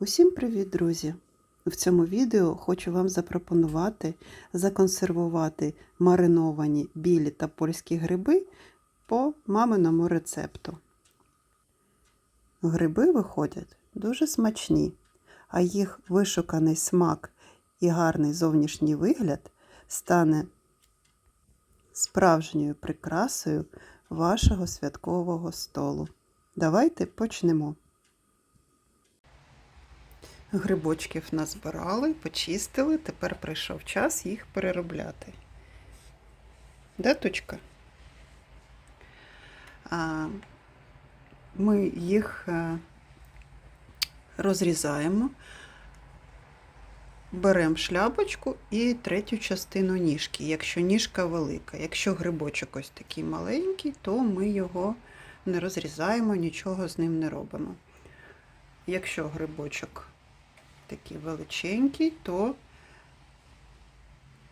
Усім привіт, друзі! В цьому відео хочу вам запропонувати законсервувати мариновані білі та польські гриби по маминому рецепту. Гриби виходять дуже смачні, а їх вишуканий смак і гарний зовнішній вигляд стане справжньою прикрасою вашого святкового столу. Давайте почнемо. Грибочків назбирали, почистили, тепер прийшов час їх переробляти. Де точка? Ми їх е, розрізаємо, беремо шляпочку і третю частину ніжки, якщо ніжка велика. Якщо грибочок ось такий маленький, то ми його не розрізаємо, нічого з ним не робимо. Якщо грибочок такий величенький, то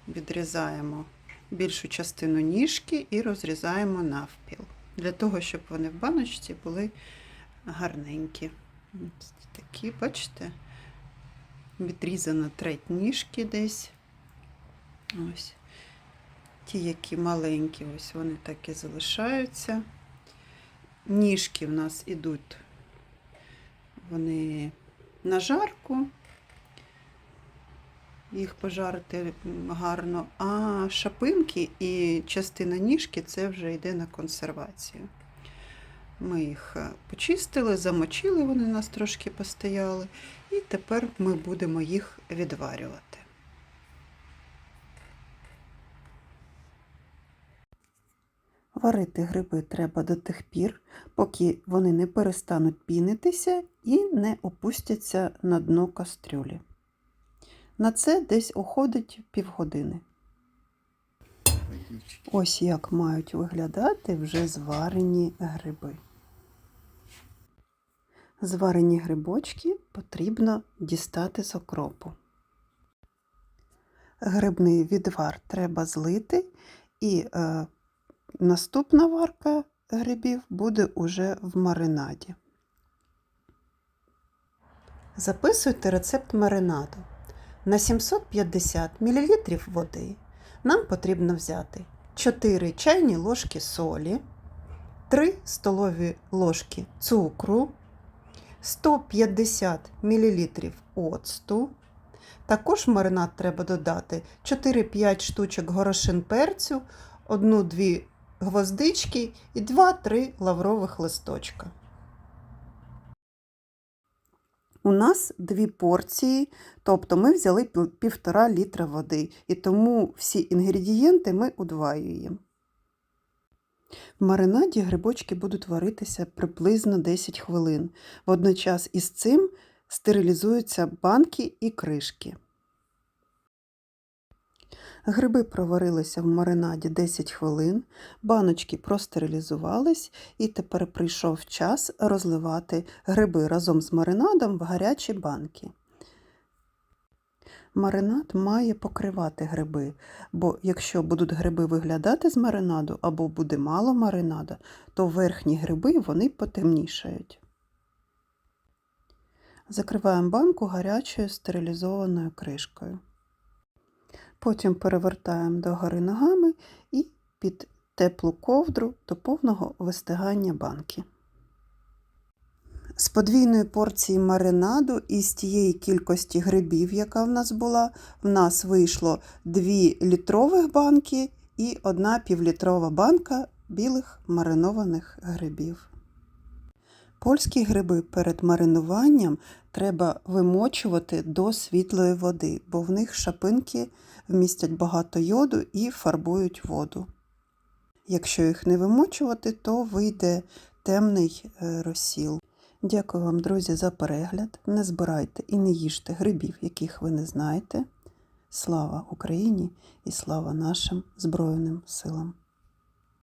відрізаємо більшу частину ніжки і розрізаємо навпіл. Для того, щоб вони в баночці були гарненькі. Ось такі, бачите, відрізана треть ніжки десь. Ось. Ті, які маленькі, ось вони так і залишаються. Ніжки в нас ідуть, вони на жарку, їх пожарити гарно, а шапинки і частина ніжки це вже йде на консервацію. Ми їх почистили, замочили, вони у нас трошки постояли, і тепер ми будемо їх відварювати. Варити гриби треба до тих пір, поки вони не перестануть пінитися і не опустяться на дно кастрюлі. На це десь уходить півгодини. Ось як мають виглядати вже зварені гриби. Зварені грибочки потрібно дістати з окропу. Грибний відвар треба злити і е, Наступна варка грибів буде уже в маринаді. Записуйте рецепт маринаду. На 750 мл води нам потрібно взяти 4 чайні ложки солі, 3 столові ложки цукру, 150 мл оцту. Також маринад треба додати 4-5 штучок горошин перцю, 1-2 гвоздички і 2-3 лаврових листочка. У нас дві порції, тобто ми взяли півтора літра води, і тому всі інгредієнти ми удваюємо. В маринаді грибочки будуть варитися приблизно 10 хвилин. Водночас із цим стерилізуються банки і кришки. Гриби проварилися в маринаді 10 хвилин, баночки простерилізувались, і тепер прийшов час розливати гриби разом з маринадом в гарячі банки. Маринад має покривати гриби, бо якщо будуть гриби виглядати з маринаду або буде мало маринада, то верхні гриби вони потемнішають. Закриваємо банку гарячою стерилізованою кришкою. Потім перевертаємо догори ногами і під теплу ковдру до повного вистигання банки. З подвійної порції маринаду і з тієї кількості грибів, яка в нас була, в нас вийшло 2 літрових банки і 1 півлітрова банка білих маринованих грибів. Польські гриби перед маринуванням треба вимочувати до світлої води, бо в них шапинки вмістять багато йоду і фарбують воду. Якщо їх не вимочувати, то вийде темний е, розсіл. Дякую вам, друзі, за перегляд. Не збирайте і не їжте грибів, яких ви не знаєте. Слава Україні і слава нашим Збройним силам!